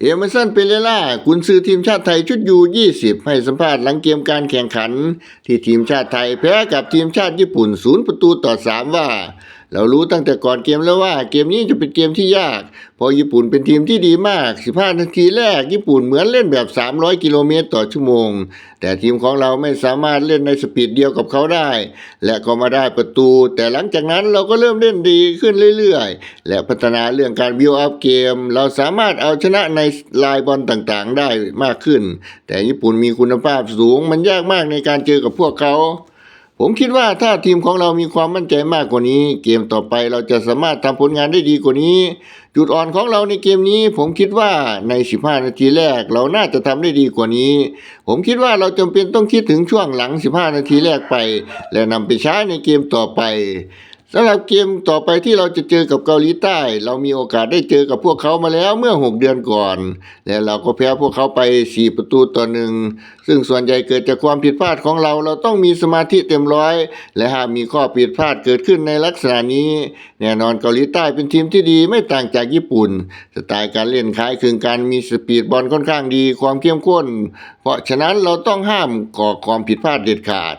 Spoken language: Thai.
เอเมอร์สันเปเรล่ากุนซือทีมชาติไทยชุดยู20 ให้สัมภาษณ์หลังเกมการแข่งขัน ที่ทีมชาติไทยแพ้กับทีมชาติญี่ปุ่นศูนย์ประตูต่อ 3 ว่า เรารู้ตั้งแต่ก่อนเกมแล้วว่าเกมนี้จะเป็นเกมที่ยากเพราะญี่ปุ่นเป็นทีมที่ดีมาก 15 นาทีแรก ญี่ปุ่นเหมือนเล่นแบบ 300 กิโลเมตรต่อชั่วโมง แต่ทีมของเราไม่สามารถเล่นในสปีดเดียวกับเขาได้ และก็มาได้ประตู แต่หลังจากนั้นเราก็เริ่มเล่นดีขึ้นเรื่อยๆ และพัฒนาเรื่องการบิวอัพเกม เราสามารถเอาชนะในลายบอลต่างๆ ได้มากขึ้น แต่ญี่ปุ่นมีคุณภาพสูงมันยากมากในการเจอกับพวกเขา ผมคิดว่าถ้าทีมของเรามีความมั่นใจมากกว่านี้ เกมต่อไปเราจะสามารถทำผลงานได้ดีกว่านี้ จุดอ่อนของเราในเกมนี้ ผมคิดว่าใน 15 นาทีแรก เราน่าจะทำได้ดีกว่านี้ ผมคิดว่าเราจำเป็นต้องคิดถึงช่วงหลัง 15 นาทีแรกไป และนำไปใช้ในเกมต่อไป สำหรับเกมต่อไปที่เราจะเจอกับเกาหลีใต้ เรามีโอกาสได้เจอกับพวกเขามาแล้วเมื่อ 6 เดือนก่อน และเราก็แพ้พวกเขาไป 4 ประตูต่อหนึ่งซึ่งส่วนใหญ่เกิดจากความผิดพลาดของเรา เราต้องมีสมาธิเต็มร้อย และหากมีข้อผิดพลาดเกิดขึ้นในลักษณะนี้ แน่นอนเกาหลีใต้เป็นทีมที่ดีไม่ต่างจากญี่ปุ่น สไตล์การเล่นคล้ายคลึงกันมีสปีดบอลค่อนข้างดี ความเข้มข้น เพราะฉะนั้นเราต้องห้ามก่อความผิดพลาดเด็ดขาด